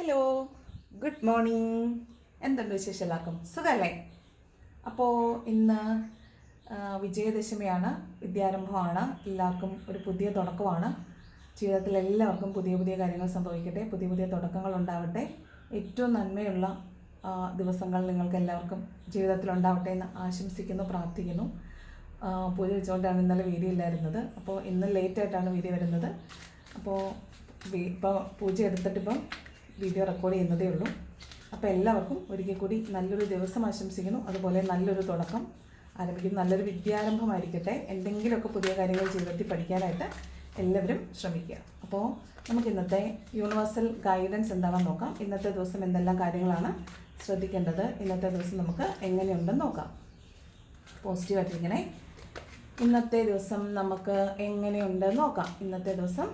Hello good morning എന്തുണ്ട് വിശേഷം എല്ലാവർക്കും? സുഖമല്ലേ അപ്പോൾ ഇന്ന് വിജയദശമിയാണ് വിദ്യാരംഭമാണ്. എല്ലാവർക്കും ഒരു പുതിയ തുടക്കമാണ്. ജീവിതത്തിൽ എല്ലാവർക്കും പുതിയ പുതിയ കാര്യങ്ങൾ സംഭവിക്കട്ടെ. പുതിയ പുതിയ തുടക്കങ്ങൾ ഉണ്ടാവട്ടെ. ഏറ്റവും നന്മയുള്ള ദിവസങ്ങൾ നിങ്ങൾക്ക് എല്ലാവർക്കും ജീവിതത്തിൽ ഉണ്ടാവട്ടെ എന്ന് ആശംസിക്കുന്നു പ്രാർത്ഥിക്കുന്നു. പൂജ വെച്ചുകൊണ്ടാണ് ഇന്നലെ വീഡിയോ ഇല്ലായിരുന്നത്. അപ്പോൾ ഇന്ന് ലേറ്റായിട്ടാണ് വീഡിയോ വരുന്നത്. അപ്പോൾ ഇപ്പോൾ പൂജ എടുത്തിട്ടിപ്പം വീഡിയോ റെക്കോർഡ് ചെയ്യുന്നതേ ഉള്ളൂ. അപ്പോൾ എല്ലാവർക്കും ഒരിക്കൽ കൂടി നല്ലൊരു ദിവസം ആശംസിക്കുന്നു. അതുപോലെ നല്ലൊരു തുടക്കം. ആരംഭിക്കുന്നു. നല്ലൊരു വിദ്യാരംഭമായിരിക്കട്ടെ. എന്തെങ്കിലുമൊക്കെ പുതിയ കാര്യങ്ങൾ ജീവിതത്തിൽ പഠിക്കാനായിട്ട് എല്ലാവരും ശ്രമിക്കുക. അപ്പോൾ നമുക്ക് ഇന്നത്തെ യൂണിവേഴ്സൽ ഗൈഡൻസ് എന്താണെന്ന് നോക്കാം. ഇന്നത്തെ ദിവസം എന്തെല്ലാം കാര്യങ്ങളാണ് ശ്രദ്ധിക്കേണ്ടത്? ഇന്നത്തെ ദിവസം നമുക്ക് എങ്ങനെയുണ്ടെന്ന് നോക്കാം. പോസിറ്റീവായിട്ടിരിക്കണേ. ഇന്നത്തെ ദിവസം നമുക്ക് എങ്ങനെയുണ്ടെന്ന് നോക്കാം. ഇന്നത്തെ ദിവസം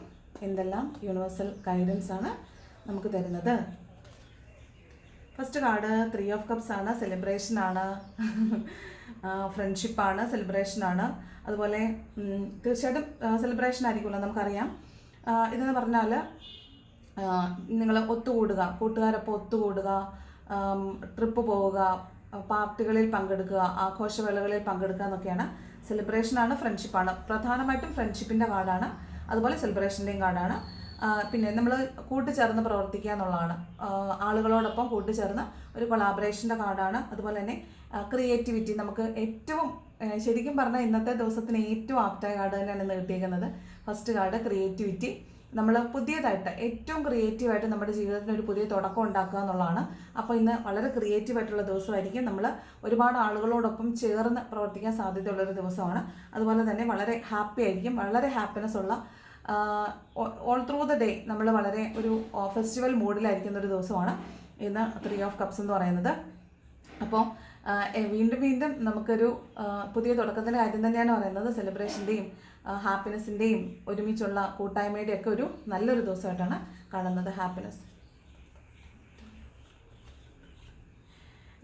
എന്തെല്ലാം യൂണിവേഴ്സൽ ഗൈഡൻസ് ആണ് നമുക്ക് തരുന്നത്. First card three of cups ആണ് സെലിബ്രേഷൻ ആണ്. ഫ്രണ്ട്ഷിപ്പ് ആണ് സെലിബ്രേഷൻ ആണ്. അതുപോലെ തീർച്ചയായിട്ടും സെലിബ്രേഷൻ ആയിരിക്കുമല്ലോ നമുക്കറിയാം. ഇതെന്ന് പറഞ്ഞാൽ നിങ്ങൾ ഒത്തുകൂടുക കൂട്ടുകാരൊപ്പം ഒത്തുകൂടുക ട്രിപ്പ് പോവുക പാർട്ടികളിൽ പങ്കെടുക്കുക ആഘോഷവേളകളിൽ പങ്കെടുക്കുക എന്നൊക്കെയാണ്. സെലിബ്രേഷനാണ് ഫ്രണ്ട്ഷിപ്പാണ് പ്രധാനമായിട്ടും ഫ്രണ്ട്ഷിപ്പിന്റെ കാർഡാണ് അതുപോലെ സെലിബ്രേഷന്റെയും കാർഡാണ് പിന്നെ നമ്മൾ കൂട്ടുചേർന്ന് പ്രവർത്തിക്കുക എന്നുള്ളതാണ്. ആളുകളോടൊപ്പം കൂട്ടുചേർന്ന് ഒരു കൊളാബറേഷന്റെ കാർഡാണ്. അതുപോലെ തന്നെ ക്രിയേറ്റിവിറ്റി നമുക്ക് ഏറ്റവും ശരിക്കും പറഞ്ഞാൽ ഇന്നത്തെ ദിവസത്തിന് ഏറ്റവും ആപ്റ്റായ കാർഡ് തന്നെയാണ് നീട്ടിയിരിക്കുന്നത് ഫസ്റ്റ് കാർഡ് ക്രിയേറ്റിവിറ്റി നമ്മൾ പുതിയതായിട്ട് ഏറ്റവും ക്രിയേറ്റീവായിട്ട് നമ്മുടെ ജീവിതത്തിന് ഒരു പുതിയ തുടക്കം ഉണ്ടാക്കുക എന്നുള്ളതാണ്. അപ്പോൾ ഇന്ന് വളരെ ക്രിയേറ്റീവ് ആയിട്ടുള്ള ദിവസമായിരിക്കും. നമ്മൾ ഒരുപാട് ആളുകളോടൊപ്പം ചേർന്ന് പ്രവർത്തിക്കാൻ സാധ്യതയുള്ളൊരു ദിവസമാണ്. അതുപോലെ തന്നെ വളരെ ഹാപ്പി ആയിരിക്കും. വളരെ ഹാപ്പിനെസ് ഉള്ള ഓൾ ത്രൂ ദ ഡേ നമ്മൾ വളരെ ഒരു ഫെസ്റ്റിവൽ മൂഡിലായിരിക്കുന്ന ഒരു ദിവസമാണ്. ഇന്ന് ത്രീ ഓഫ് കപ്സ് എന്ന് പറയുന്നത്. അപ്പോൾ വീണ്ടും വീണ്ടും നമുക്കൊരു പുതിയ തുടക്കത്തിന്റെ കാര്യം തന്നെയാണ് പറയുന്നത്. സെലിബ്രേഷന്റെയും ഹാപ്പിനെസ്സിന്റെയും ഒരുമിച്ചുള്ള കൂട്ടായ്മയുടെയും ഒക്കെ ഒരു നല്ലൊരു ദിവസമായിട്ടാണ് കാണുന്നത് ഹാപ്പിനെസ്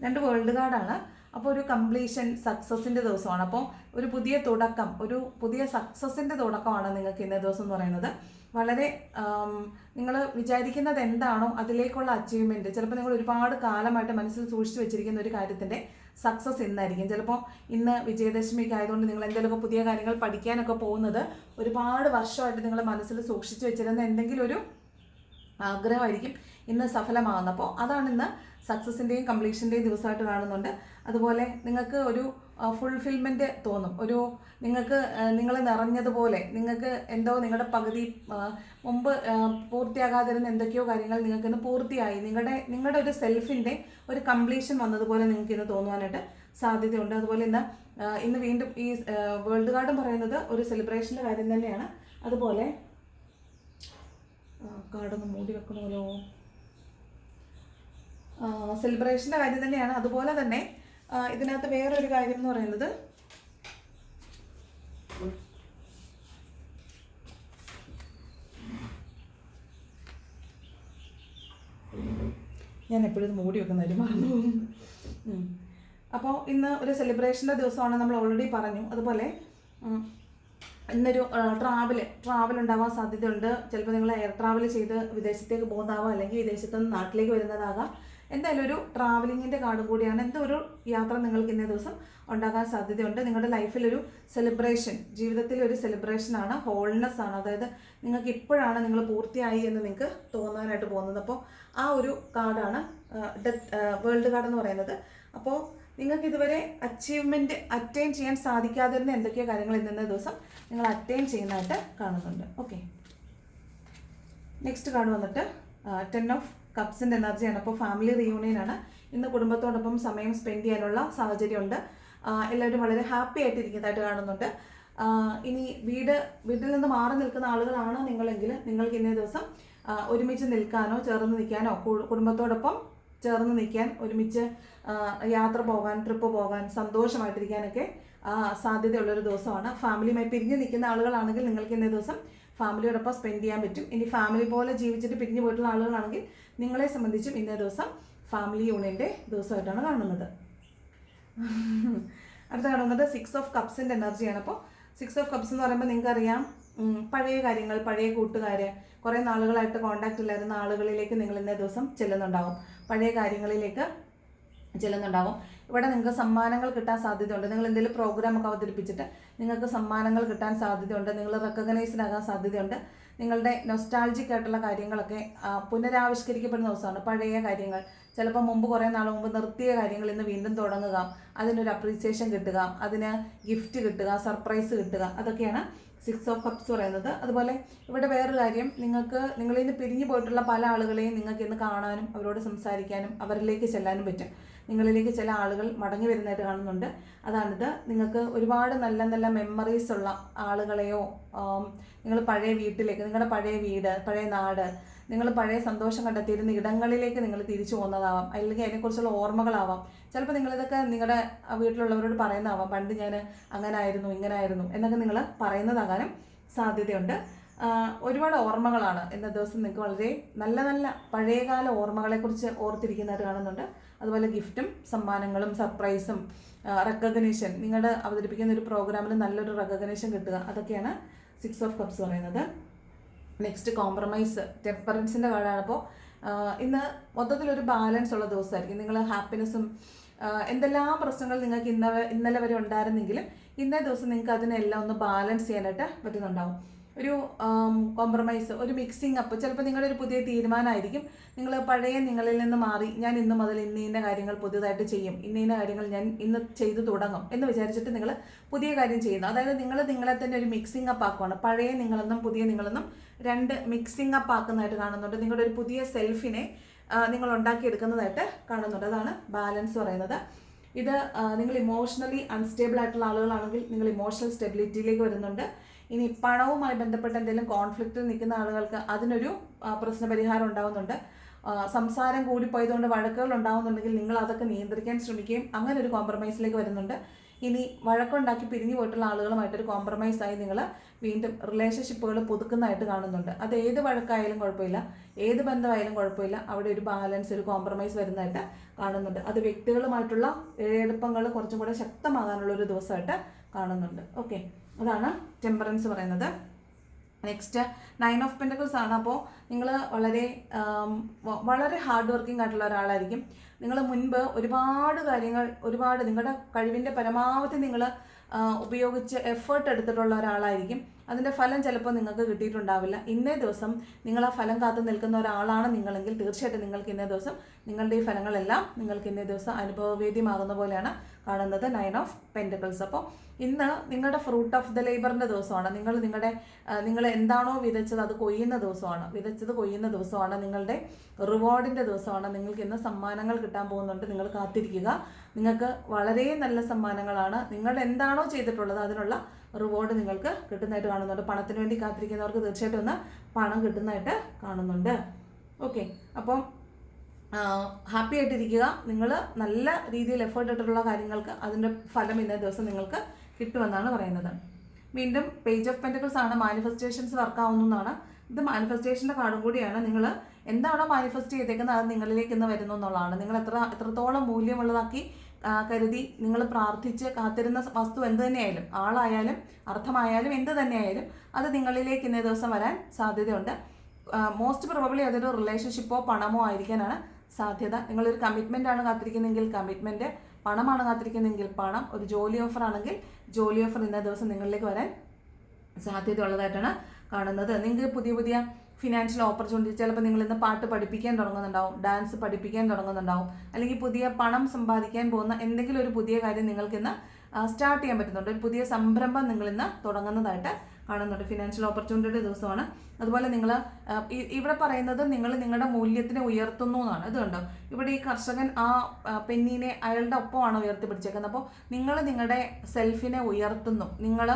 രണ്ട് വേൾഡ് കാർഡാണ് അപ്പോൾ ഒരു കംപ്ലീഷൻ സക്സസിന്റെ ദിവസമാണ്. അപ്പോൾ ഒരു പുതിയ തുടക്കം ഒരു പുതിയ സക്സസിന്റെ തുടക്കമാണ് നിങ്ങൾക്ക് ഇന്നേ ദിവസം എന്ന് പറയുന്നത്. വളരെ നിങ്ങൾ വിചാരിക്കുന്നത് എന്താണോ അതിലേക്കുള്ള അച്ചീവ്മെന്റ് ചിലപ്പോൾ നിങ്ങൾ ഒരുപാട് കാലമായിട്ട് മനസ്സിൽ സൂക്ഷിച്ചു വെച്ചിരിക്കുന്ന ഒരു കാര്യത്തിന്റെ സക്സസ് ഇന്നായിരിക്കും. ചിലപ്പോൾ ഇന്ന് വിജയദശമിക്ക് ആയതുകൊണ്ട് നിങ്ങൾ എന്തെങ്കിലുമൊക്കെ പുതിയ കാര്യങ്ങൾ പഠിക്കാനൊക്കെ പോകുന്നത് ഒരുപാട് വർഷമായിട്ട് നിങ്ങൾ മനസ്സിൽ സൂക്ഷിച്ചു വെച്ചിരുന്ന എന്തെങ്കിലും ഒരു ആഗ്രഹമായിരിക്കും. ഇന്ന് സഫലമാകുന്നപ്പോൾ അതാണ് ഇന്ന് സക്സസിന്റെയും കംപ്ലീഷന്റെയും ദിവസമായിട്ട് കാണുന്നുണ്ട്. അതുപോലെ നിങ്ങൾക്ക് ഒരു ഫുൾഫിൽമെന്റ് തോന്നും. ഒരു നിങ്ങൾക്ക് നിങ്ങൾ നിറഞ്ഞതുപോലെ നിങ്ങൾക്ക് എന്തോ നിങ്ങളുടെ പകുതി മുമ്പ് പൂർത്തിയാകാതിരുന്ന എന്തൊക്കെയോ കാര്യങ്ങൾ നിങ്ങൾക്ക് ഇന്ന് പൂർത്തിയായി. നിങ്ങളുടെ നിങ്ങളുടെ ഒരു സെൽഫിന്റെ ഒരു കംപ്ലീഷൻ വന്നതുപോലെ നിങ്ങൾക്ക് ഇന്ന് തോന്നുവാനായിട്ട് സാധ്യതയുണ്ട്. അതുപോലെ ഇന്ന് ഇന്ന് വീണ്ടും ഈ വേൾഡ് കാർഡും പറയുന്നത് ഒരു സെലിബ്രേഷന്റെ കാര്യം തന്നെയാണ്. അതുപോലെ കാർഡൊന്ന് മൂടി വെക്കണമല്ലോ. സെലിബ്രേഷന്റെ കാര്യം തന്നെയാണ്. അതുപോലെ തന്നെ ഇതിനകത്ത് വേറൊരു കാര്യം എന്ന് പറയുന്നത് ഞാൻ എപ്പോഴും മൂടി വെക്കുന്നവരും മറന്നു പോകും അപ്പോൾ ഇന്ന് ഒരു സെലിബ്രേഷന്റെ ദിവസമാണ് നമ്മൾ ഓൾറെഡി പറഞ്ഞു. അതുപോലെ ഇന്നൊരു ട്രാവൽ ട്രാവൽ ഉണ്ടാവാൻ സാധ്യതയുണ്ട്. ചിലപ്പോൾ നിങ്ങൾ എയർ ട്രാവൽ ചെയ്ത് വിദേശത്തേക്ക് പോകുന്നതാവാം അല്ലെങ്കിൽ വിദേശത്ത് നിന്ന് നാട്ടിലേക്ക് വരുന്നതാകാം. എന്തായാലും ഒരു ട്രാവലിങ്ങിന്റെ കാർഡും കൂടിയാണ്. എന്തോ ഒരു യാത്ര നിങ്ങൾക്ക് ഇന്നേ ദിവസം ഉണ്ടാകാൻ സാധ്യതയുണ്ട്. നിങ്ങളുടെ ലൈഫിലൊരു സെലിബ്രേഷൻ ജീവിതത്തിൽ ഒരു സെലിബ്രേഷനാണ് ഹോൾനെസ് ആണ്. അതായത് നിങ്ങൾക്ക് ഇപ്പോഴാണ് നിങ്ങൾ പൂർത്തിയായി എന്ന് നിങ്ങൾക്ക് തോന്നാനായിട്ട് പോകുന്നത്. അപ്പോൾ ആ ഒരു കാർഡാണ് ഡെത്ത് വേൾഡ് കാർഡ് എന്ന് പറയുന്നത്. അപ്പോൾ നിങ്ങൾക്ക് ഇതുവരെ അച്ചീവ്മെന്റ് അറ്റൈൻ ചെയ്യാൻ സാധിക്കാതിരുന്ന എന്തൊക്കെയോ കാര്യങ്ങൾ ഇന്നത്തെ ദിവസം നിങ്ങൾ അറ്റൈൻ ചെയ്യുന്നതായിട്ട് കാണുന്നുണ്ട്. ഓക്കെ നെക്സ്റ്റ് കാർഡ് വന്നിട്ട് ടെൻ ഓഫ് കപ്സിന്റെ എനർജിയാണ് അപ്പോൾ ഫാമിലി റിയൂണിയൻ ആണ്. ഇന്ന് കുടുംബത്തോടൊപ്പം സമയം സ്പെൻഡ് ചെയ്യാനുള്ള സാഹചര്യമുണ്ട് എല്ലാവരും വളരെ ഹാപ്പി ആയിട്ടിരിക്കുന്നതായിട്ട് കാണുന്നുണ്ട്. ഇനി വീട് വീട്ടിൽ നിന്ന് മാറി നിൽക്കുന്ന ആളുകളാണ് നിങ്ങളെങ്കിൽ നിങ്ങൾക്ക് ഇന്നേ ദിവസം ഒരുമിച്ച് നിൽക്കാനോ ചേർന്ന് നിൽക്കാനോ കുടുംബത്തോടൊപ്പം ചേർന്ന് നിൽക്കാൻ ഒരുമിച്ച് യാത്ര പോകാൻ ട്രിപ്പ് പോകാൻ സന്തോഷമായിട്ടിരിക്കാനൊക്കെ സാധ്യതയുള്ളൊരു ദിവസമാണ്. ഫാമിലിയുമായി പിരിഞ്ഞ് നിൽക്കുന്ന ആളുകളാണെങ്കിൽ നിങ്ങൾക്ക് ഇന്നേ ദിവസം ഫാമിലിയോടൊപ്പം സ്പെൻഡ് ചെയ്യാൻ പറ്റും. ഇനി ഫാമിലി പോലെ ജീവിച്ചിട്ട് പിരിഞ്ഞു പോയിട്ടുള്ള ആളുകളാണെങ്കിൽ നിങ്ങളെ സംബന്ധിച്ചും ഇന്നേ ദിവസം ഫാമിലി യൂണിയന്റെ ദിവസമായിട്ടാണ് കാണുന്നത്. അടുത്ത കാണുന്നത് സിക്സ് ഓഫ് കപ്സിന്റെ എനർജിയാണ് അപ്പോൾ സിക്സ് ഓഫ് കപ്സ് എന്ന് പറയുമ്പോൾ നിങ്ങൾക്ക് അറിയാം പഴയ കാര്യങ്ങൾ പഴയ കൂട്ടുകാര് കുറേ നാളുകളായിട്ട് കോണ്ടാക്റ്റ് ഇല്ലായിരുന്ന ആളുകളിലേക്ക് നിങ്ങൾ ഇന്നേ ദിവസം ചെല്ലുന്നുണ്ടാവും. പഴയ കാര്യങ്ങളിലേക്ക് ചെല്ലുന്നുണ്ടാവും. ഇവിടെ നിങ്ങൾക്ക് സമ്മാനങ്ങൾ കിട്ടാൻ സാധ്യതയുണ്ട്. നിങ്ങൾ എന്തെങ്കിലും പ്രോഗ്രാമൊക്കെ അവതരിപ്പിച്ചിട്ട് നിങ്ങൾക്ക് സമ്മാനങ്ങൾ കിട്ടാൻ സാധ്യതയുണ്ട്. നിങ്ങൾ റെക്കഗ്നൈസ്ഡ് ആകാൻ സാധ്യതയുണ്ട്. നിങ്ങളുടെ നൊസ്റ്റാൾജിക് ആയിട്ടുള്ള കാര്യങ്ങളൊക്കെ പുനരാവിഷ്കരിക്കപ്പെടുന്ന ദിവസമാണ്. പഴയ കാര്യങ്ങൾ. ചിലപ്പോൾ മുമ്പ് കുറേ നാൾ മുമ്പ് നിർത്തിയ കാര്യങ്ങൾ ഇന്ന് വീണ്ടും തുടങ്ങുക. അതിനൊരു അപ്രീസിയേഷൻ കിട്ടുക. അതിന് ഗിഫ്റ്റ് കിട്ടുക സർപ്രൈസ് കിട്ടുക. അതൊക്കെയാണ് സിക്സ് ഓഫ് കപ്സ് പറയുന്നത്. അതുപോലെ ഇവിടെ വേറൊരു കാര്യം നിങ്ങൾക്ക് നിങ്ങളിൽ നിന്ന് പിരിഞ്ഞു പോയിട്ടുള്ള പല ആളുകളെയും നിങ്ങൾക്ക് ഇന്ന് കാണാനും അവരോട് സംസാരിക്കാനും അവരിലേക്ക് ചെല്ലാനും പറ്റും. നിങ്ങളിലേക്ക് ചില ആളുകൾ മടങ്ങി വരുന്നതായിട്ട് കാണുന്നുണ്ട്. അതാണിത്. നിങ്ങൾക്ക് ഒരുപാട് നല്ല നല്ല മെമ്മറീസ് ഉള്ള ആളുകളെയോ നിങ്ങൾ പഴയ വീട്ടിലേക്ക് നിങ്ങളുടെ പഴയ വീട് പഴയ നാട് നിങ്ങൾ പഴയ സന്തോഷം കണ്ടെത്തിയിരുന്ന ഇടങ്ങളിലേക്ക് നിങ്ങൾ തിരിച്ചു പോകുന്നതാവാം. അല്ലെങ്കിൽ അതിനെക്കുറിച്ചുള്ള ഓർമ്മകളാവാം. ചിലപ്പോൾ നിങ്ങളിതൊക്കെ നിങ്ങളുടെ വീട്ടിലുള്ളവരോട് പറയുന്നതാവാം. പണ്ട് ഞാൻ അങ്ങനെ ആയിരുന്നു ഇങ്ങനെ ആയിരുന്നു എന്നൊക്കെ നിങ്ങൾ പറയുന്നതാകാനും സാധ്യതയുണ്ട്. ഒരുപാട് ഓർമ്മകളാണ് ഇന്ന ദിവസം നിങ്ങൾക്ക് വളരെ നല്ല നല്ല പഴയകാല ഓർമ്മകളെക്കുറിച്ച് ഓർത്തിരിക്കുന്നതായിട്ട് കാണുന്നുണ്ട്. അതുപോലെ ഗിഫ്റ്റും സമ്മാനങ്ങളും സർപ്രൈസും റെക്കഗ്നീഷൻ. നിങ്ങളുടെ അവതരിപ്പിക്കുന്ന ഒരു പ്രോഗ്രാമിൽ നല്ലൊരു റെക്കഗ്നീഷൻ കിട്ടുക. അതൊക്കെയാണ് സിക്സ് ഓഫ് കപ്സ് പറയുന്നത്. നെക്സ്റ്റ് കോംപ്രമൈസ് ടെമ്പറൻസിന്റെ കാർഡാണ് ഇന്ന് മൊത്തത്തിലൊരു ബാലൻസ് ഉള്ള ദിവസമായിരിക്കും. നിങ്ങൾ ഹാപ്പിനെസ്സും എന്തെല്ലാം പ്രശ്നങ്ങൾ നിങ്ങൾക്ക് ഇന്ന ഇന്നലെ വരെ ഉണ്ടായിരുന്നെങ്കിലും ഇന്നേ ദിവസം നിങ്ങൾക്ക് അതിനെല്ലാം ഒന്ന് ബാലൻസ് ചെയ്യാനായിട്ട് പറ്റുന്നുണ്ടാവും. ഒരു കോംപ്രമൈസ് ഒരു മിക്സിങ് അപ്പ് ചിലപ്പോൾ നിങ്ങളുടെ ഒരു പുതിയ തീരുമാനമായിരിക്കും. നിങ്ങൾ പഴയ നിങ്ങളിൽ നിന്ന് മാറി ഞാൻ ഇന്ന് മുതൽ ഇന്ന ഇന്ന കാര്യങ്ങൾ പുതിയതായിട്ട് ചെയ്യും. ഇന്ന ഇന്ന കാര്യങ്ങൾ ഞാൻ ഇന്ന് ചെയ്തു തുടങ്ങും എന്ന് വിചാരിച്ചിട്ട് നിങ്ങൾ പുതിയ കാര്യം ചെയ്യുന്നു. അതായത് നിങ്ങൾ നിങ്ങളെ തന്നെ ഒരു മിക്സിങ് അപ്പ് ആക്കുവാണ്. പഴയ നിങ്ങളെന്നും പുതിയ നിങ്ങളെന്നും രണ്ട് മിക്സിംഗ് അപ്പ് ആക്കുന്നതായിട്ട് കാണുന്നുണ്ട്. നിങ്ങളുടെ ഒരു പുതിയ സെൽഫിനെ നിങ്ങൾ ഉണ്ടാക്കിയെടുക്കുന്നതായിട്ട് കാണുന്നുണ്ട്. അതാണ് ബാലൻസ് പറയുന്നത്. ഇത് നിങ്ങൾ ഇമോഷണലി അൺസ്റ്റേബിൾ ആയിട്ടുള്ള ആളുകളാണെങ്കിൽ നിങ്ങൾ ഇമോഷണൽ സ്റ്റെബിലിറ്റിയിലേക്ക് വരുന്നുണ്ട്. ഇനി പണവുമായി ബന്ധപ്പെട്ട എന്തെങ്കിലും കോൺഫ്ലിക്റ്റിൽ നിൽക്കുന്ന ആളുകൾക്ക് അതിനൊരു പ്രശ്ന പ്രശ്നപരിഹാരം ഉണ്ടാകുന്നുണ്ട് സംസാരം കൂടിപ്പോയതുകൊണ്ട് വഴക്കുകൾ ഉണ്ടാകുന്നുണ്ടെങ്കിൽ നിങ്ങൾ അതൊക്കെ നിയന്ത്രിക്കാൻ ശ്രമിക്കുകയും അങ്ങനെ ഒരു കോംപ്രമൈസിലേക്ക് വരുന്നുണ്ട്. ഇനി വഴക്കുണ്ടാക്കി പിരിഞ്ഞു പോയിട്ടുള്ള ആളുകളുമായിട്ടൊരു കോംപ്രമൈസായി നിങ്ങൾ വീണ്ടും റിലേഷൻഷിപ്പുകൾ പുതുക്കുന്നതായിട്ട് കാണുന്നുണ്ട്. അത് ഏത് വഴക്കായാലും കുഴപ്പമില്ല. ഏത് ബന്ധമായാലും കുഴപ്പമില്ല. അവിടെ ഒരു ബാലൻസ് ഒരു കോംപ്രമൈസ് വരുന്നതായിട്ട് കാണുന്നുണ്ട്. അത് വ്യക്തികളുമായിട്ടുള്ള എളുപ്പങ്ങൾ കുറച്ചും കൂടെ ശക്തമാകാനുള്ള ഒരു ദിവസമായിട്ട് കാണുന്നുണ്ട്. ഓക്കെ അതാണ് ടെമ്പറൻസ് പറയുന്നത്. നെക്സ്റ്റ് നയൻ ഓഫ് പെന്റക്കിൾസ് ആണ്. അപ്പോൾ നിങ്ങൾ വളരെ വളരെ ഹാർഡ് വർക്കിംഗ് ആയിട്ടുള്ള ഒരാളായിരിക്കും. നിങ്ങൾ മുൻപ് ഒരുപാട് കാര്യങ്ങൾ ഒരുപാട് നിങ്ങളുടെ കഴിവിന്റെ പരമാവധി നിങ്ങൾ ഉപയോഗിച്ച് എഫേർട്ട് എടുത്തിട്ടുള്ള ഒരാളായിരിക്കും. അതിന്റെ ഫലം ചിലപ്പോൾ നിങ്ങൾക്ക് കിട്ടിയിട്ടുണ്ടാവില്ല. ഇന്നേ ദിവസം നിങ്ങൾ ആ ഫലം കാത്തു നിൽക്കുന്ന ഒരാളാണ് നിങ്ങളെങ്കിൽ തീർച്ചയായിട്ടും നിങ്ങൾക്ക് ഇന്നേ ദിവസം നിങ്ങളുടെ ഈ ഫലങ്ങളെല്ലാം നിങ്ങൾക്ക് ഇന്നേ ദിവസം അനുഭവവേദ്യമാകുന്ന പോലെയാണ്. കാണുന്നത് നയൻ ഓഫ് പെന്റക്കിൾസ് അപ്പോൾ ഇന്ന് നിങ്ങളുടെ ഫ്രൂട്ട് ഓഫ് ദ ലേബറിന്റെ ദിവസമാണ്. നിങ്ങൾ നിങ്ങളുടെ നിങ്ങൾ എന്താണോ വിതച്ചത് അത് കൊയ്യുന്ന ദിവസമാണ്. വിതച്ചത് കൊയ്യുന്ന ദിവസമാണ്. നിങ്ങളുടെ റിവാർഡിന്റെ ദിവസമാണ്. നിങ്ങൾക്ക് ഇന്ന് സമ്മാനങ്ങൾ കിട്ടാൻ പോകുന്നുണ്ട്. നിങ്ങൾ കാത്തിരിക്കുക. നിങ്ങൾക്ക് വളരെ നല്ല സമ്മാനങ്ങളാണ്. നിങ്ങൾ എന്താണോ ചെയ്തിട്ടുള്ളത് അതിനുള്ള റിവാർഡ് നിങ്ങൾക്ക് കിട്ടുന്നതായിട്ട് കാണുന്നുണ്ട്. പണത്തിന് വേണ്ടി കാത്തിരിക്കുന്നവർക്ക് തീർച്ചയായിട്ടും ഒന്ന് പണം കിട്ടുന്നതായിട്ട് കാണുന്നുണ്ട്. ഓക്കെ അപ്പം ഹാപ്പി ആയിട്ടിരിക്കുക. നിങ്ങൾ നല്ല രീതിയിൽ എഫേർട്ട് ഇട്ടിട്ടുള്ള കാര്യങ്ങൾക്ക് അതിന്റെ ഫലം ഇന്നേ ദിവസം നിങ്ങൾക്ക് കിട്ടുമെന്നാണ് പറയുന്നത്. വീണ്ടും പേജ് ഓഫ് പെന്റക്കിൾസ് ആണ്. മാനിഫെസ്റ്റേഷൻസ് വർക്ക് ആവുന്നതാണ് ഇത് മാനിഫെസ്റ്റേഷന്റെ കാർഡും കൂടിയാണ്. നിങ്ങൾ എന്താണോ മാനിഫെസ്റ്റ് ചെയ്തേക്കുന്നത് അത് നിങ്ങളിലേക്ക് ഇന്ന് വരുന്നു എന്നുള്ളതാണ്. നിങ്ങൾ എത്ര എത്രത്തോളം മൂല്യമുള്ളതാക്കി കരുതി നിങ്ങൾ പ്രാർത്ഥിച്ച് കാത്തിരുന്ന വസ്തു എന്ത് തന്നെയായാലും ആളായാലും അർത്ഥമായാലും എന്ത് തന്നെയായാലും അത് നിങ്ങളിലേക്ക് ഇന്നേ ദിവസം വരാൻ സാധ്യതയുണ്ട്. മോസ്റ്റ് പ്രോബബ്ലി അതൊരു റിലേഷൻഷിപ്പോ പണമോ ആയിരിക്കാനാണ് സാധ്യത. നിങ്ങളൊരു കമ്മിറ്റ്മെന്റ് ആണ് കാത്തിരിക്കുന്നതെങ്കിൽ കമ്മിറ്റ്മെന്റ് പണമാണ് കാത്തിരിക്കുന്നതെങ്കിൽ പണം ഒരു ജോലി ഓഫർ ആണെങ്കിൽ ജോലി ഓഫർ ഇന്ന ദിവസം നിങ്ങളിലേക്ക് വരാൻ സാധ്യതയുള്ളതായിട്ടാണ് കാണുന്നത്. നിങ്ങൾക്ക് പുതിയ പുതിയ ഫിനാൻഷ്യൽ ഓപ്പർച്യൂണിറ്റി ചിലപ്പോൾ നിങ്ങൾ ഇന്ന് പാട്ട് പഠിപ്പിക്കാൻ തുടങ്ങുന്നുണ്ടാവും ഡാൻസ് പഠിപ്പിക്കാൻ തുടങ്ങുന്നുണ്ടാവും അല്ലെങ്കിൽ പുതിയ പണം സമ്പാദിക്കാൻ പോകുന്ന എന്തെങ്കിലും ഒരു പുതിയ കാര്യം നിങ്ങൾക്ക് ഇന്ന് സ്റ്റാർട്ട് ചെയ്യാൻ പറ്റുന്നുണ്ട്. ഒരു പുതിയ സംരംഭം നിങ്ങൾ ഇന്ന് തുടങ്ങുന്നതായിട്ട് കാണുന്നുണ്ട് ഫിനാൻഷ്യൽ ഓപ്പർച്യൂണിറ്റിയുടെ ദിവസമാണ്. അതുപോലെ നിങ്ങൾ ഇവിടെ പറയുന്നത് നിങ്ങൾ നിങ്ങളുടെ മൂല്യത്തിനെ ഉയർത്തുന്നു എന്നാണ്. ഇത് കണ്ടോ? ഇവിടെ ഈ കർഷകൻ ആ പെന്നിനെ അയാളുടെ ഒപ്പമാണ് ഉയർത്തിപ്പിടിച്ചേക്കുന്നത്. അപ്പോൾ നിങ്ങൾ നിങ്ങളുടെ സെൽഫിനെ ഉയർത്തുന്നു. നിങ്ങൾ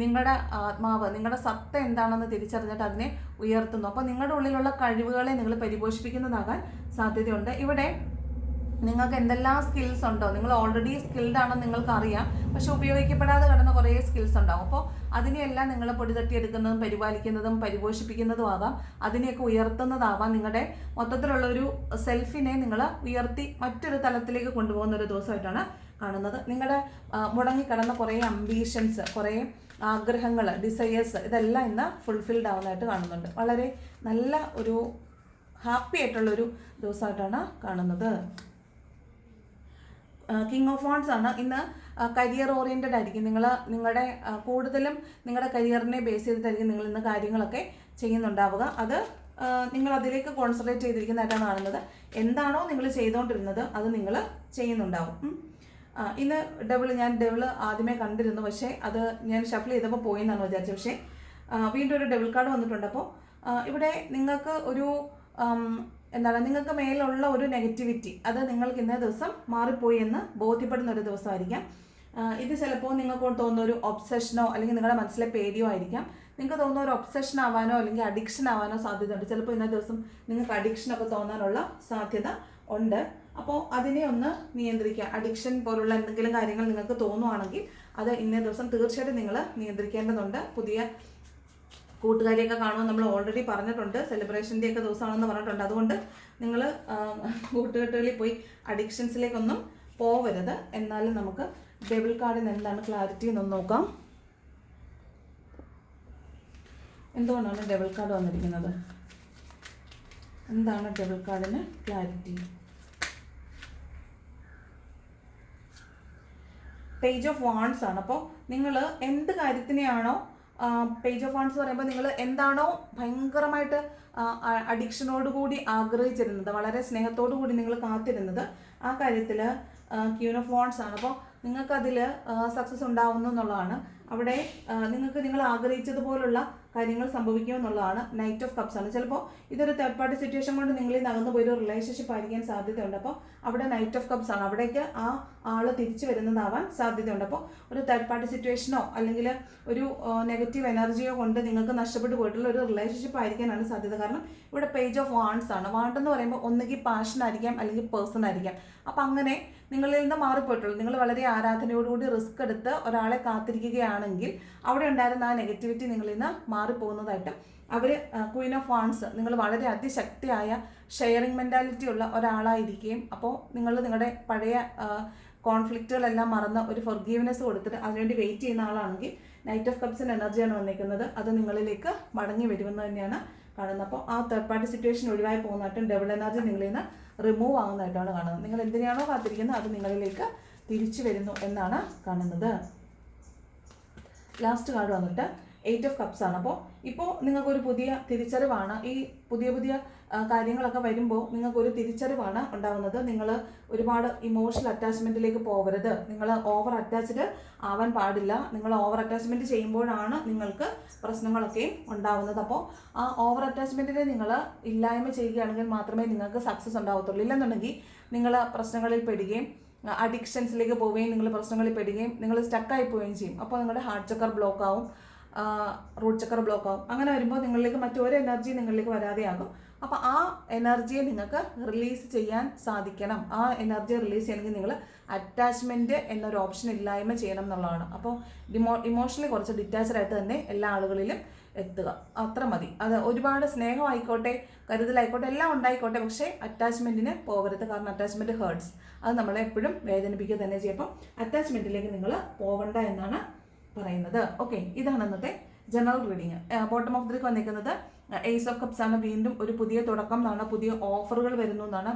നിങ്ങളുടെ ആത്മാവ് നിങ്ങളുടെ സത്ത എന്താണെന്ന് തിരിച്ചറിഞ്ഞിട്ട് അതിനെ ഉയർത്തുന്നു. അപ്പോൾ നിങ്ങളുടെ ഉള്ളിലുള്ള കഴിവുകളെ നിങ്ങൾ പരിപോഷിപ്പിക്കുന്നതാകാൻ സാധ്യതയുണ്ട്. ഇവിടെ നിങ്ങൾക്ക് എന്തെല്ലാം സ്കിൽസ് ഉണ്ടോ? നിങ്ങൾ ഓൾറെഡി സ്കിൽഡ് ആണെന്ന് നിങ്ങൾക്ക് അറിയാം പക്ഷെ ഉപയോഗിക്കപ്പെടാതെ കിടന്ന കുറേ സ്കിൽസ് ഉണ്ടാവും. അപ്പോൾ അതിനെയെല്ലാം നിങ്ങൾ പൊടിതട്ടിയെടുക്കുന്നതും പരിപാലിക്കുന്നതും പരിപോഷിപ്പിക്കുന്നതും ആകാം അതിനെയൊക്കെ ഉയർത്തുന്നതാവാം. നിങ്ങളുടെ മൊത്തത്തിലുള്ള ഒരു സെൽഫിനെ നിങ്ങൾ ഉയർത്തി മറ്റൊരു തലത്തിലേക്ക് കൊണ്ടുപോകുന്ന ഒരു ദിവസമായിട്ടാണ് കാണുന്നത്. നിങ്ങളുടെ മുടങ്ങിക്കിടന്ന കുറേ അംബീഷൻസ് കുറേ ആഗ്രഹങ്ങൾ ഡിസയേഴ്സ് ഇതെല്ലാം ഇന്ന് ഫുൾഫിൽഡ് ആവുന്നതായിട്ട് കാണുന്നുണ്ട്. വളരെ നല്ല ഒരു ഹാപ്പി ആയിട്ടുള്ളൊരു ദിവസമായിട്ടാണ് കാണുന്നത്. കിങ് ഓഫ് ഓൺസ് ആണ്. ഇന്ന് കരിയർ ഓറിയന്റഡ് ആയിരിക്കും. നിങ്ങൾ നിങ്ങളുടെ കൂടുതലും നിങ്ങളുടെ കരിയറിനെ ബേസ് ചെയ്തിട്ടായിരിക്കും നിങ്ങൾ ഇന്ന് കാര്യങ്ങളൊക്കെ ചെയ്യുന്നുണ്ടാവുക. അത് നിങ്ങൾ അതിലേക്ക് കോൺസെൻട്രേറ്റ് ചെയ്തിരിക്കുന്നതായിട്ടാണ് കാണുന്നത്. എന്താണോ നിങ്ങൾ ചെയ്തുകൊണ്ടിരുന്നത് അത് നിങ്ങൾ ചെയ്യുന്നുണ്ടാവും. ഇന്ന് ഡബിൾ ഞാൻ ഡബിൾ ആദ്യമേ കണ്ടിരുന്നു. പക്ഷേ അത് ഞാൻ ഷഫിൾ ചെയ്തപ്പോൾ പോയി എന്നാണ് വിചാരിച്ചത്. പക്ഷേ വീണ്ടും ഒരു ഡബിൾ കാർഡ് വന്നിട്ടുണ്ട്. അപ്പോൾ ഇവിടെ നിങ്ങൾക്ക് ഒരു എന്താണ് നിങ്ങൾക്ക് മേലുള്ള ഒരു നെഗറ്റിവിറ്റി അത് നിങ്ങൾക്ക് ഇന്നേ ദിവസം മാറിപ്പോയി എന്ന് ബോധ്യപ്പെടുന്ന ഒരു ദിവസമായിരിക്കാം. ഇത് ചിലപ്പോൾ നിങ്ങൾക്ക് തോന്നുന്ന ഒരു ഒബ്സഷനോ അല്ലെങ്കിൽ നിങ്ങളുടെ മനസ്സിലെ പേടിയോ ആയിരിക്കാം. നിങ്ങൾക്ക് തോന്നുന്ന ഒരു ഒബ്സഷൻ ആവാനോ അല്ലെങ്കിൽ അഡിക്ഷൻ ആവാനോ സാധ്യതയുണ്ട്. ചിലപ്പോൾ ഇന്നേ ദിവസം നിങ്ങൾക്ക് അഡിക്ഷൻ ഒക്കെ തോന്നാനുള്ള സാധ്യത ഉണ്ട്. അപ്പോൾ അതിനെ ഒന്ന് നിയന്ത്രിക്കുക. അഡിക്ഷൻ പോലുള്ള എന്തെങ്കിലും കാര്യങ്ങൾ നിങ്ങൾക്ക് തോന്നുവാണെങ്കിൽ അത് ഇന്നേ ദിവസം തീർച്ചയായിട്ടും നിങ്ങൾ നിയന്ത്രിക്കേണ്ടതുണ്ട്. പുതിയ കൂട്ടുകാരിയൊക്കെ കാണുമെന്ന് നമ്മൾ ഓൾറെഡി പറഞ്ഞിട്ടുണ്ട്. സെലിബ്രേഷന്റെ ഒക്കെ ദിവസമാണെന്ന് പറഞ്ഞിട്ടുണ്ട്. അതുകൊണ്ട് നിങ്ങൾ കൂട്ടുകെട്ടുകളിൽ പോയി അഡിക്ഷൻസിലേക്കൊന്നും പോവരുത്. എന്നാലും നമുക്ക് ഡബിൾ കാർഡിന് എന്താണ് ക്ലാരിറ്റി എന്നൊന്ന് നോക്കാം. എന്തുകൊണ്ടാണ് ഡബിൾ കാർഡ് വന്നിരിക്കുന്നത്? എന്താണ് ഡബിൾ കാർഡിന് ക്ലാരിറ്റി പേജ് ഓഫ് വാൺസ് ആണ്. അപ്പോൾ നിങ്ങൾ എന്ത് കാര്യത്തിനെയാണോ പേജ് ഓഫ് വാൺസ് പറയുമ്പോൾ നിങ്ങൾ എന്താണോ ഭയങ്കരമായിട്ട് അഡിക്ഷനോട് കൂടി ആഗ്രഹിച്ചിരുന്നത് വളരെ സ്നേഹത്തോടു കൂടി നിങ്ങൾ കാത്തിരുന്നത് ആ കാര്യത്തിൽ ക്യൂൻ ഓഫ് വാൺസ് ആണ്. അപ്പോൾ നിങ്ങൾക്കതിൽ സക്സസ് ഉണ്ടാവുന്നു എന്നുള്ളതാണ്. അവിടെ നിങ്ങൾക്ക് നിങ്ങൾ ആഗ്രഹിച്ചതുപോലുള്ള കാര്യങ്ങൾ സംഭവിക്കും എന്നുള്ളതാണ് നൈറ്റ് ഓഫ് കപ്സ് ആണ്. ചിലപ്പോൾ ഇതൊരു തേർഡ് പാർട്ടി സിറ്റുവേഷൻ കൊണ്ട് നിങ്ങൾ ഈ നകന്നു പോയി ഒരു റിലേഷൻഷിപ്പ് ആയിരിക്കാൻ സാധ്യതയുണ്ട്. അപ്പോൾ അവിടെ നൈറ്റ് ഓഫ് കപ്സ് ആണ്. അവിടേക്ക് ആ ആൾ തിരിച്ചു വരുന്നതാവാൻ സാധ്യതയുണ്ട്. അപ്പോൾ ഒരു തേർഡ് പാർട്ടി സിറ്റുവേഷനോ അല്ലെങ്കിൽ ഒരു നെഗറ്റീവ് എനർജിയോ കൊണ്ട് നിങ്ങൾക്ക് നഷ്ടപ്പെട്ടു പോയിട്ടുള്ള ഒരു റിലേഷൻഷിപ്പ് ആയിരിക്കാനാണ് സാധ്യത. കാരണം ഇവിടെ പേജ് ഓഫ് വാൺസ് ആണ്. വാണ്ട് എന്ന് പറയുമ്പോൾ ഒന്നുകിൽ പാഷൻ ആയിരിക്കാം അല്ലെങ്കിൽ പേഴ്സൺ ആയിരിക്കാം. അപ്പം അങ്ങനെ നിങ്ങളിൽ നിന്ന് മാറിപ്പോയിട്ടുള്ളൂ. നിങ്ങൾ വളരെ ആരാധനയോടുകൂടി റിസ്ക് എടുത്ത് ഒരാളെ കാത്തിരിക്കുകയാണെങ്കിൽ അവിടെ ഉണ്ടായിരുന്ന ആ നെഗറ്റിവിറ്റി നിങ്ങളിൽ നിന്ന് മാറിപ്പോകുന്നതായിട്ട്. അവർ ക്വീൻ ഓഫ് വാൺസ് നിങ്ങൾ വളരെ അതിശക്തിയായ ഷെയറിംഗ് മെന്റാലിറ്റി ഉള്ള ഒരാളായിരിക്കുകയും അപ്പോൾ നിങ്ങൾ നിങ്ങളുടെ പഴയ കോൺഫ്ലിക്റ്റുകളെല്ലാം മറന്ന് ഒരു ഫൊർഗീവ്നെസ് കൊടുത്തിട്ട് അതിനുവേണ്ടി വെയിറ്റ് ചെയ്യുന്ന ആളാണെങ്കിൽ നൈറ്റ് ഓഫ് കപ്സിന്റെ എനർജിയാണ് വന്നിരിക്കുന്നത്. അത് നിങ്ങളിലേക്ക് മടങ്ങി വരുമെന്ന് തന്നെയാണ് കാണുന്നത്. അപ്പോൾ ആ തേർഡ് പാർട്ടി സിറ്റുവേഷൻ ഒഴിവായി പോകുന്നതായിട്ടും ഡബിൾ എനർജി നിങ്ങളിൽ നിന്ന് റിമൂവ് ആകുന്നതായിട്ടാണ് കാണുന്നത്. നിങ്ങൾ എന്തിനാണോ കാത്തിരിക്കുന്നത് അത് നിങ്ങളിലേക്ക് തിരിച്ചു വരുന്നു എന്നാണ് കാണുന്നത്. ലാസ്റ്റ് കാർഡ് വന്നിട്ട് എയ്റ്റ് ഓഫ് കപ്സ് ആണ്. അപ്പോൾ ഇപ്പോൾ നിങ്ങൾക്കൊരു പുതിയ തിരിച്ചറിവാണ്. ഈ പുതിയ പുതിയ കാര്യങ്ങളൊക്കെ വരുമ്പോൾ നിങ്ങൾക്ക് ഒരു തിരിച്ചറിവാണ് ഉണ്ടാവുന്നത്. നിങ്ങൾ ഒരുപാട് ഇമോഷണൽ അറ്റാച്ച്മെന്റിലേക്ക് പോകരുത് നിങ്ങൾ ഓവർ അറ്റാച്ച്ഡ് ആവാൻ പാടില്ല. നിങ്ങൾ ഓവർ അറ്റാച്ച്മെന്റ് ചെയ്യുമ്പോഴാണ് നിങ്ങൾക്ക് പ്രശ്നങ്ങളൊക്കെയും ഉണ്ടാവുന്നത്. അപ്പോൾ ആ ഓവർ അറ്റാച്ച്മെന്റിനെ നിങ്ങൾ ഇല്ലായ്മ ചെയ്യുകയാണെങ്കിൽ മാത്രമേ നിങ്ങൾക്ക് സക്സസ് ഉണ്ടാവത്തുള്ളൂ. ഇല്ലെന്നുണ്ടെങ്കിൽ നിങ്ങൾ പ്രശ്നങ്ങളിൽ പെടുകയും അഡിക്ഷൻസിലേക്ക് പോവുകയും നിങ്ങൾ പ്രശ്നങ്ങളിൽ പെടുകയും നിങ്ങൾ സ്റ്റക്കായി പോവുകയും ചെയ്യും. അപ്പോൾ നിങ്ങളുടെ ഹാർട്ട് ചക്കർ ബ്ലോക്ക് ആവും റൂട്ട് ചക്കർ ബ്ലോക്ക് ആവും. അങ്ങനെ വരുമ്പോൾ നിങ്ങളിലേക്ക് മറ്റൊരു എനർജി നിങ്ങളിലേക്ക് വരാതെയാകും. അപ്പോൾ ആ എനർജിയെ നിങ്ങൾക്ക് റിലീസ് ചെയ്യാൻ സാധിക്കണം. ആ എനർജി റിലീസ് ചെയ്യണമെങ്കിൽ നിങ്ങൾ അറ്റാച്ച്മെന്റ് എന്നൊരു ഓപ്ഷൻ ഇല്ലായ്മ ചെയ്യണം എന്നുള്ളതാണ്. അപ്പോൾ ഡിമോ ഇമോഷണലി കുറച്ച് ഡിറ്റാച്ച്ഡ് ആയിട്ട് തന്നെ എല്ലാ ആളുകളിലും എത്തുക. അത്ര മതി. അത് ഒരുപാട് സ്നേഹമായിക്കോട്ടെ കരുതലായിക്കോട്ടെ എല്ലാം ഉണ്ടായിക്കോട്ടെ പക്ഷേ അറ്റാച്ച്മെന്റിന് പോകരുത്. കാരണം അറ്റാച്ച്മെന്റ് ഹേർട്സ് അത് നമ്മളെ എപ്പോഴും വേദനിപ്പിക്കുക തന്നെ ചെയ്യും. അപ്പം അറ്റാച്ച്മെന്റിലേക്ക് നിങ്ങൾ പോകണ്ട എന്നാണ് പറയുന്നത്. ഓക്കെ ഇതാണ് ഇന്നത്തെ general reading bottom of the deck വന്നിരിക്കുന്നത് ഏസ് ഓഫ് കപ്സ് ആണ് വീണ്ടും ഒരു പുതിയ തുടക്കം എന്നാണ് പുതിയ ഓഫറുകൾ വരുന്നു എന്നാണ്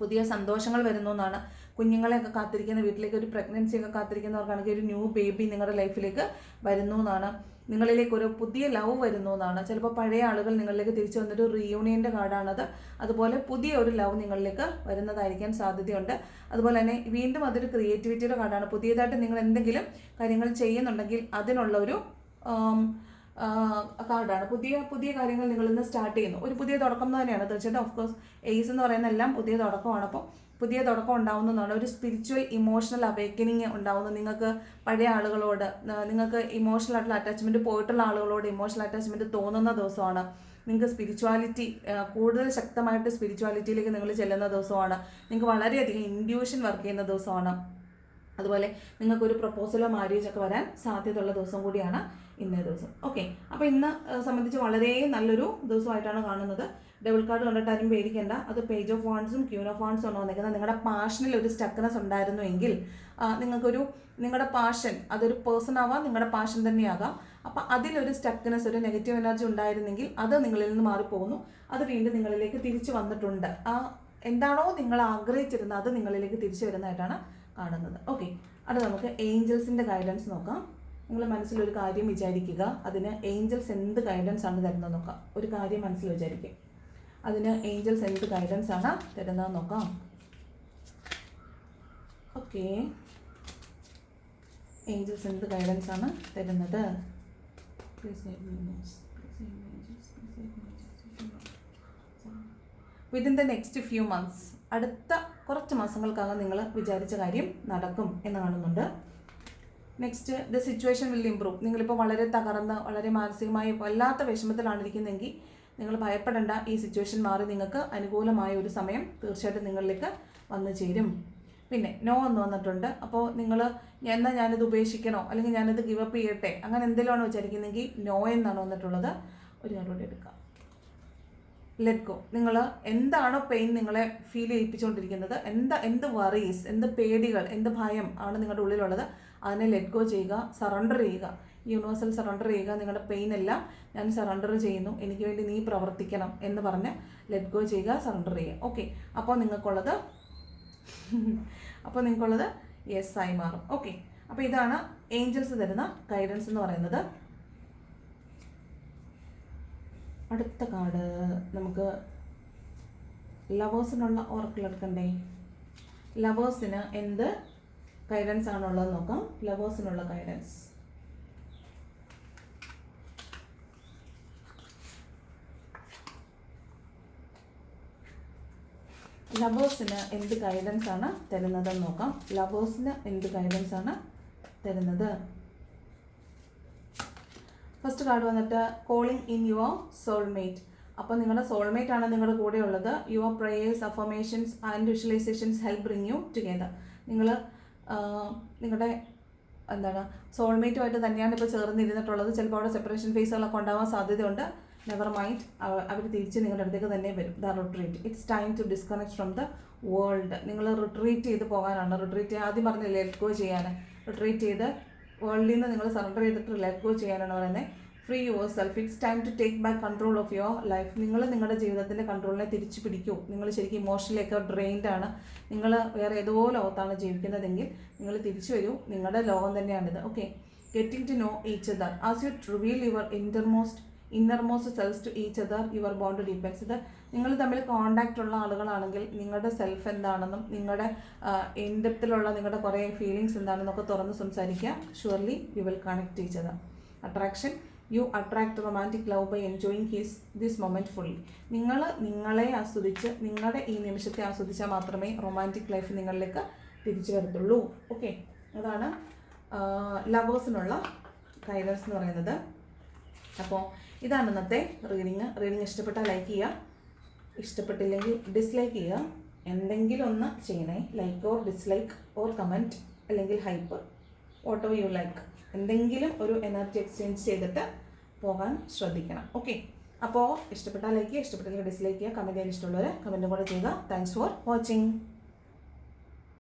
പുതിയ സന്തോഷങ്ങൾ വരുന്നു എന്നാണ്. കുഞ്ഞുങ്ങളെയൊക്കെ കാത്തിരിക്കുന്ന വീട്ടിലേക്ക് ഒരു പ്രഗ്നൻസി ഒക്കെ കാത്തിരിക്കുന്നവർക്കാണെങ്കിൽ ഒരു ന്യൂ ബേബി നിങ്ങളുടെ ലൈഫിലേക്ക് വരുന്നു എന്നാണ്. നിങ്ങളിലേക്ക് ഒരു പുതിയ ലവ് വരുന്നു എന്നാണ്. ചിലപ്പോൾ പഴയ ആളുകൾ നിങ്ങളിലേക്ക് തിരിച്ചു വന്നൊരു റീയൂണിയന്റെ കാർഡാണത് അതുപോലെ പുതിയ ഒരു ലവ് നിങ്ങളിലേക്ക് വരുന്നതായിരിക്കാൻ സാധ്യതയുണ്ട്. അതുപോലെ തന്നെ വീണ്ടും അതൊരു ക്രിയേറ്റിവിറ്റിയുടെ കാർഡാണ് പുതിയതായിട്ട് നിങ്ങൾ എന്തെങ്കിലും കാര്യങ്ങൾ ചെയ്യുന്നുണ്ടെങ്കിൽ അതിനുള്ള ഒരു കാർഡാണ് പുതിയ പുതിയ കാര്യങ്ങൾ നിങ്ങൾ ഇന്ന് സ്റ്റാർട്ട് ചെയ്യുന്നു. ഒരു പുതിയ തുടക്കം തന്നെയാണ്. തീർച്ചയായിട്ടും ഓഫ് കോഴ്സ് എയ്സ് എന്ന് പറയുന്ന എല്ലാം പുതിയ തുടക്കമാണ്. അപ്പോൾ പുതിയ തുടക്കം ഉണ്ടാവുന്നതാണ് ഒരു സ്പിരിച്വൽ ഇമോഷണൽ അവേക്കനിങ് ഉണ്ടാവുന്നു. നിങ്ങൾക്ക് പഴയ ആളുകളോട് നിങ്ങൾക്ക് ഇമോഷണൽ ആയിട്ടുള്ള അറ്റാച്ച്മെന്റ് പോയിട്ടുള്ള ആളുകളോട് ഇമോഷണൽ അറ്റാച്ച്മെന്റ് തോന്നുന്ന ദിവസമാണ്. നിങ്ങൾക്ക് സ്പിരിച്വാലിറ്റി കൂടുതൽ ശക്തമായിട്ട് സ്പിരിച്വാലിറ്റിയിലേക്ക് നിങ്ങൾ ചെല്ലുന്ന ദിവസമാണ്. നിങ്ങൾക്ക് വളരെയധികം ഇൻഡ്യൂഷൻ വർക്ക് ചെയ്യുന്ന ദിവസമാണ്. അതുപോലെ നിങ്ങൾക്കൊരു പ്രപ്പോസലോ മാരേജ് ഒക്കെ വരാൻ സാധ്യതയുള്ള ദിവസം കൂടിയാണ് ഇന്നേ ദിവസം. ഓക്കെ അപ്പോൾ ഇന്ന് സംബന്ധിച്ച് വളരെ നല്ലൊരു ദിവസമായിട്ടാണ് കാണുന്നത്. ഡബിൾ കാർഡ് കണ്ടിട്ട് ആരും പേടിക്കേണ്ട. അത് പേജ് ഓഫ് വാൺസും ക്യൂൻ ഓഫ് വാൺസും ആണ് വന്നിരിക്കുന്നത് നിങ്ങളുടെ പാഷനിൽ ഒരു സ്റ്റക്നെസ് ഉണ്ടായിരുന്നു എങ്കിൽ നിങ്ങൾക്കൊരു നിങ്ങളുടെ പാഷൻ അതൊരു പേഴ്സൺ ആവാം നിങ്ങളുടെ പാഷൻ തന്നെയാകാം അപ്പം അതിലൊരു സ്റ്റക്നെസ് ഒരു നെഗറ്റീവ് എനർജി ഉണ്ടായിരുന്നെങ്കിൽ അത് നിങ്ങളിൽ നിന്ന് മാറിപ്പോകുന്നു. അത് വീണ്ടും നിങ്ങളിലേക്ക് തിരിച്ചു വന്നിട്ടുണ്ട്. ആ എന്താണോ നിങ്ങൾ ആഗ്രഹിച്ചിരുന്നത് അത് നിങ്ങളിലേക്ക് തിരിച്ചു വരുന്നതായിട്ടാണ് കാണുന്നത്. ഓക്കെ അത് നമുക്ക് ഏഞ്ചൽസിന്റെ ഗൈഡൻസ് നോക്കാം. നിങ്ങൾ മനസ്സിലൊരു കാര്യം വിചാരിക്കുക. അതിന് ഏഞ്ചൽസ് എന്ത് ഗൈഡൻസ് ആണ് തരുന്നത് നോക്കാം. ഒരു കാര്യം മനസ്സിൽ വിചാരിക്കുക. അതിന് ഏഞ്ചൽസ് എന്ത് ഗൈഡൻസ് ആണ് തരുന്നത് നോക്കാം. ഓക്കെ ഏഞ്ചൽസ് എന്ത് ഗൈഡൻസ് ആണ് തരുന്നത്. Within the next few months അടുത്ത കുറച്ച് മാസങ്ങൾക്കകം നിങ്ങൾ വിചാരിച്ച കാര്യം നടക്കും എന്ന് കാണുന്നുണ്ട്. Next the situation will improve നിങ്ങളിപ്പോൾ വളരെ തകർന്ന് വളരെ മാനസികമായി വല്ലാത്ത വിഷമത്തിലാണ് ഇരിക്കുന്നതെങ്കിൽ നിങ്ങൾ ഭയപ്പെടേണ്ട ഈ സിറ്റുവേഷൻ മാറി നിങ്ങൾക്ക് അനുകൂലമായ ഒരു സമയം തീർച്ചയായിട്ടും നിങ്ങളിലേക്ക് വന്നു ചേരും. പിന്നെ നോ എന്ന് വന്നിട്ടുണ്ട്. അപ്പോൾ നിങ്ങൾ എന്നാൽ ഞാനിത് ഉപേക്ഷിക്കണോ? അല്ലെങ്കിൽ ഞാനിത് ഗിവപ്പ് ചെയ്യട്ടെ? അങ്ങനെ എന്തെങ്കിലുമാണോ വിചാരിക്കുന്നതെങ്കിൽ നോ എന്നാണ് വന്നിട്ടുള്ളത്. ഒരു കൂടി എടുക്കാം. ലെറ്റ് ഗോ നിങ്ങൾ എന്താണോ പെയിൻ നിങ്ങളെ ഫീൽ ചെയ്യിപ്പിച്ചുകൊണ്ടിരിക്കുന്നത് എന്താ എന്ത് വറീസ് എന്ത് പേടികൾ എന്ത് ഭയം ആണ് നിങ്ങളുടെ ഉള്ളിലുള്ളത് അതിനെ ലെറ്റ് ഗോ ചെയ്യുക സറണ്ടർ ചെയ്യുക. യൂണിവേഴ്സൽ സറണ്ടർ ചെയ്യുക നിങ്ങളുടെ പെയിൻ എല്ലാം ഞാൻ സറണ്ടർ ചെയ്യുന്നു എനിക്ക് വേണ്ടി നീ പ്രവർത്തിക്കണം എന്ന് പറഞ്ഞ് ലെറ്റ് ഗോ ചെയ്യുക സറണ്ടർ ചെയ്യുക. ഓക്കെ അപ്പോൾ നിങ്ങൾക്കുള്ളത് അപ്പോൾ നിങ്ങൾക്കുള്ളത് യെസ് ആയി മാറും. ഓക്കെ അപ്പോൾ ഇതാണ് ഏഞ്ചൽസ് തരുന്ന ഗൈഡൻസ് എന്ന് പറയുന്നത്. അടുത്ത കാർഡ് നമുക്ക് ലവേഴ്സിനുള്ള ഓർക്കിൾ എടുക്കണ്ടേ? ലവേഴ്സിന് എന്ത് ഗൈഡൻസ് ആണുള്ളത് നോക്കാം. ലവേഴ്സിനുള്ള ഗൈഡൻസ് ലവേഴ്സിന് എന്ത് ഗൈഡൻസ് ആണ് തരുന്നതെന്ന് നോക്കാം. ലവേഴ്സിന് എന്ത് ഗൈഡൻസ് ആണ് തരുന്നത്? ഫസ്റ്റ് കാർഡ് വന്നിട്ട് കോളിംഗ് ഇൻ യുവർ സോൾമേറ്റ് അപ്പോൾ നിങ്ങളുടെ സോൾമേറ്റ് ആണ് നിങ്ങളുടെ കൂടെ ഉള്ളത് your prayers affirmations and visualisations help bring you together നിങ്ങൾ നിങ്ങളുടെ എന്താണ് സോൾമേറ്റുമായിട്ട് തന്നെയാണ് ഇപ്പോൾ ചേർന്നിരുന്നിട്ടുള്ളത്. ചിലപ്പോൾ അവിടെ സെപ്പറേഷൻ ഫേസുകളൊക്കെ ഉണ്ടാവാൻ സാധ്യതയുണ്ട്. നെവർ മൈൻഡ് അവർ തിരിച്ച് നിങ്ങളുടെ അടുത്തേക്ക് തന്നെ വരും. The retreat it's time to disconnect from the world നിങ്ങൾ റിട്രീറ്റ് ചെയ്ത് പോകാനാണ്. റിട്രീറ്റ് ആദ്യം പറഞ്ഞില്ലേ ഗോ ചെയ്യാൻ റിട്രീറ്റ് ചെയ്ത് വേൾഡിൽ നിന്ന് നിങ്ങൾ സറണ്ടർ ചെയ്തിട്ട് ലെറ്റ് ഗോ ചെയ്യാനാണ് പറയുന്നത് free yourself it's time to take back control of your life നിങ്ങൾ നിങ്ങളുടെ ജീവിതത്തിന്റെ കൺട്രോളിനെ തിരിച്ചു പിടിക്കൂ. നിങ്ങൾ ശരിക്കും ഇമോഷണലിയൊക്കെ ഡ്രെയിൻഡ് ആണ്. നിങ്ങൾ വേറെ ഏതോ ലോകത്താണ് ജീവിക്കുന്നതെങ്കിൽ നിങ്ങൾ തിരിച്ചു വരൂ. നിങ്ങളുടെ ലോകം തന്നെയാണിത്. Okay getting to know each other as you reveal your intermost innermost selves to each other your bond depends ഇത് നിങ്ങൾ തമ്മിൽ കോണ്ടാക്റ്റ് ഉള്ള ആളുകളാണെങ്കിൽ നിങ്ങളുടെ സെൽഫ് എന്താണെന്നും നിങ്ങളുടെ ഇൻഡെപ്തിലുള്ള നിങ്ങളുടെ കുറേ ഫീലിങ്സ് എന്താണെന്നൊക്കെ തുറന്ന് സംസാരിക്കുക. Surely you will connect each other attraction you attract romantic love by enjoying his this moment fully നിങ്ങൾ നിങ്ങളെ ആസ്വദിച്ച് നിങ്ങളുടെ ഈ നിമിഷത്തെ ആസ്വദിച്ചാൽ മാത്രമേ റൊമാന്റിക് ലൈഫ് നിങ്ങളിലേക്ക് തിരിച്ചു വരത്തുള്ളൂ. ഓക്കെ അതാണ് ലവേഴ്സിനുള്ള ഗൈഡൻസ് എന്ന് പറയുന്നത്. അപ്പോൾ ഇതാണ് ഇന്നത്തെ റീഡിങ് റീഡിങ് ഇഷ്ടപ്പെട്ടാൽ ലൈക്ക് ചെയ്യുക. ഇഷ്ടപ്പെട്ടില്ലെങ്കിൽ ഡിസ്ലൈക്ക് ചെയ്യുക. എന്തെങ്കിലും ഒന്ന് ചെയ്യണേ. Like or dislike or comment അല്ലെങ്കിൽ ഹൈപ്പ് വാട്ട് യു ലൈക്ക് എന്തെങ്കിലും ഒരു എനർജി എക്സ്ചേഞ്ച് ചെയ്തിട്ട് പോകാൻ ശ്രദ്ധിക്കണം. ഓക്കെ അപ്പോൾ ഇഷ്ടപ്പെട്ടാൽ ലൈക്ക് ചെയ്യുക. ഇഷ്ടപ്പെട്ടില്ലെങ്കിൽ ഡിസ്ലൈക്ക് ചെയ്യുക. കമന്റ് ചെയ്യാൻ ഇഷ്ടമുള്ളവർ കമന്റും കൂടെ ചെയ്യുക. Thanks for watching